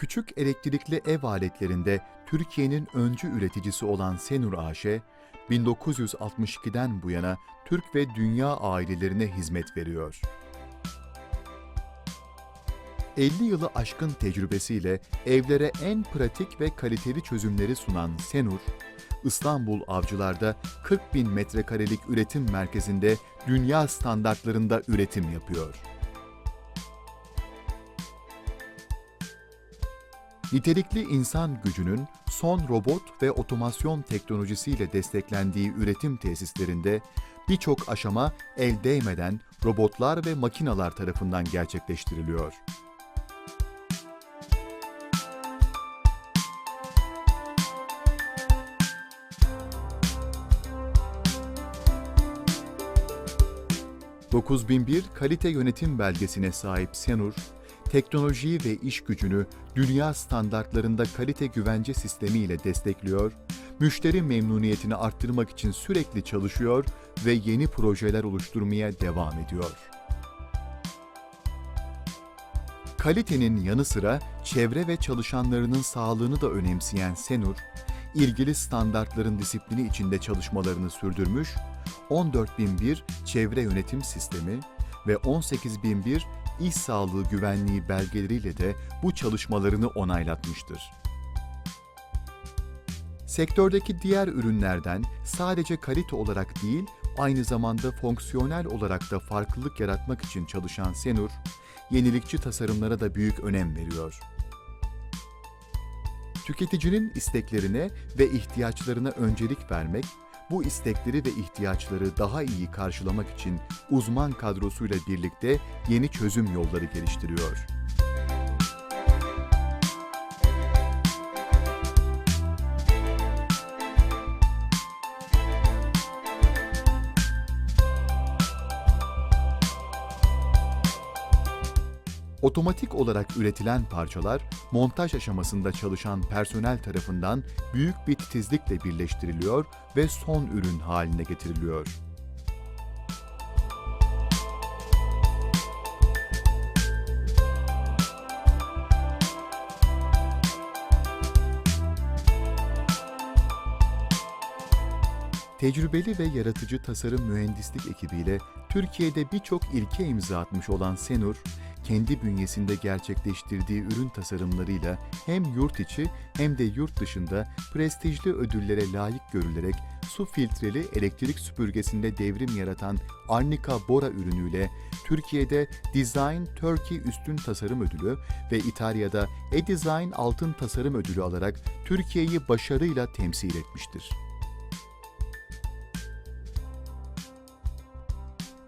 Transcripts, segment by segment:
Küçük elektrikli ev aletlerinde Türkiye'nin öncü üreticisi olan Senur AŞ, 1962'den bu yana Türk ve dünya ailelerine hizmet veriyor. 50 yılı aşkın tecrübesiyle evlere en pratik ve kaliteli çözümleri sunan Senur, İstanbul Avcılar'da 40 bin metrekarelik üretim merkezinde dünya standartlarında üretim yapıyor. Nitelikli insan gücünün son robot ve otomasyon teknolojisiyle desteklendiği üretim tesislerinde birçok aşama el değmeden robotlar ve makinalar tarafından gerçekleştiriliyor. ...9001 kalite yönetim belgesine sahip Senur, teknolojiyi ve iş gücünü dünya standartlarında kalite güvence sistemi ile destekliyor, müşteri memnuniyetini arttırmak için sürekli çalışıyor ve yeni projeler oluşturmaya devam ediyor. Kalitenin yanı sıra çevre ve çalışanlarının sağlığını da önemseyen Senur, ilgili standartların disiplini içinde çalışmalarını sürdürmüş, 14001 çevre yönetim sistemi ve 18001 iş sağlığı güvenliği belgeleriyle de bu çalışmalarını onaylatmıştır. Sektördeki diğer ürünlerden sadece kalite olarak değil, aynı zamanda fonksiyonel olarak da farklılık yaratmak için çalışan Senur, yenilikçi tasarımlara da büyük önem veriyor. Tüketicinin isteklerine ve ihtiyaçlarına öncelik vermek, bu istekleri ve ihtiyaçları daha iyi karşılamak için uzman kadrosuyla birlikte yeni çözüm yolları geliştiriyor. Otomatik olarak üretilen parçalar, montaj aşamasında çalışan personel tarafından büyük bir titizlikle birleştiriliyor ve son ürün haline getiriliyor. Tecrübeli ve yaratıcı tasarım mühendislik ekibiyle Türkiye'de birçok ilke imza atmış olan Senur, kendi bünyesinde gerçekleştirdiği ürün tasarımlarıyla hem yurt içi hem de yurt dışında prestijli ödüllere layık görülerek su filtreli elektrik süpürgesinde devrim yaratan Arnica Bora ürünüyle Türkiye'de Design Turkey Üstün Tasarım Ödülü ve İtalya'da E-Design Altın Tasarım Ödülü alarak Türkiye'yi başarıyla temsil etmiştir.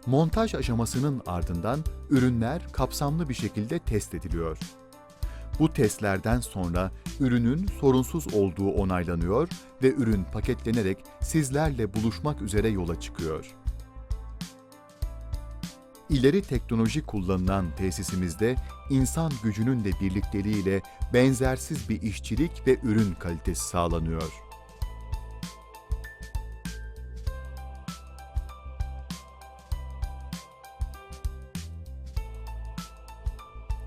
Montaj aşamasının ardından ürünler kapsamlı bir şekilde test ediliyor. Bu testlerden sonra ürünün sorunsuz olduğu onaylanıyor ve ürün paketlenerek sizlerle buluşmak üzere yola çıkıyor. İleri teknoloji kullanılan tesisimizde insan gücünün de birlikteliğiyle benzersiz bir işçilik ve ürün kalitesi sağlanıyor.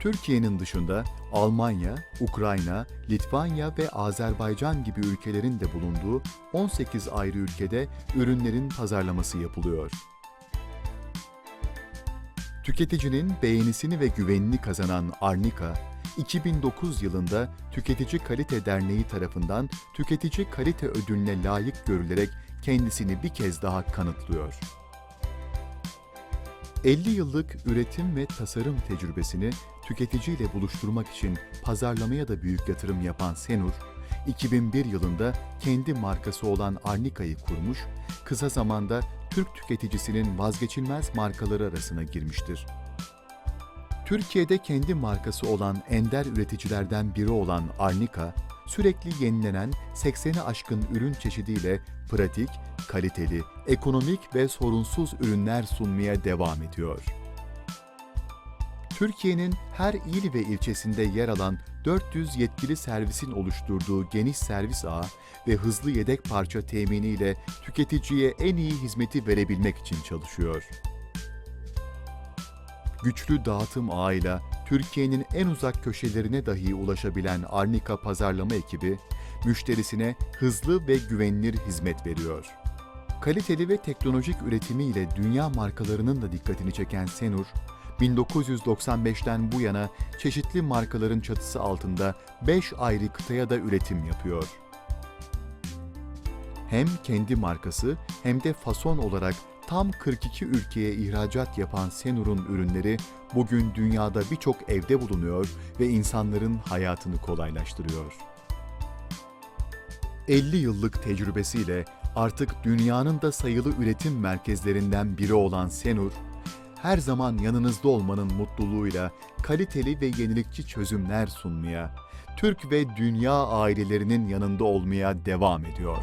Türkiye'nin dışında Almanya, Ukrayna, Litvanya ve Azerbaycan gibi ülkelerin de bulunduğu 18 ayrı ülkede ürünlerin pazarlaması yapılıyor. Tüketicinin beğenisini ve güvenini kazanan Arnika, 2009 yılında Tüketici Kalite Derneği tarafından Tüketici Kalite Ödülüne layık görülerek kendisini bir kez daha kanıtlıyor. 50 yıllık üretim ve tasarım tecrübesini tüketiciyle buluşturmak için pazarlamaya da büyük yatırım yapan Senur, 2001 yılında kendi markası olan Arnika'yı kurmuş, kısa zamanda Türk tüketicisinin vazgeçilmez markaları arasına girmiştir. Türkiye'de kendi markası olan ender üreticilerden biri olan Arnika, sürekli yenilenen 80'i aşkın ürün çeşidiyle pratik, kaliteli, ekonomik ve sorunsuz ürünler sunmaya devam ediyor. Türkiye'nin her il ve ilçesinde yer alan 400 yetkili servisin oluşturduğu geniş servis ağı ve hızlı yedek parça teminiyle tüketiciye en iyi hizmeti verebilmek için çalışıyor. güçlü dağıtım ağıyla Türkiye'nin en uzak köşelerine dahi ulaşabilen Arnika pazarlama ekibi, müşterisine hızlı ve güvenilir hizmet veriyor. Kaliteli ve teknolojik üretimiyle dünya markalarının da dikkatini çeken Senur, 1995'ten bu yana çeşitli markaların çatısı altında 5 ayrı kıtaya da üretim yapıyor. Hem kendi markası hem de fason olarak tam 42 ülkeye ihracat yapan Senur'un ürünleri bugün dünyada birçok evde bulunuyor ve insanların hayatını kolaylaştırıyor. 50 yıllık tecrübesiyle artık dünyanın da sayılı üretim merkezlerinden biri olan Senur, her zaman yanınızda olmanın mutluluğuyla kaliteli ve yenilikçi çözümler sunmaya, Türk ve dünya ailelerinin yanında olmaya devam ediyor.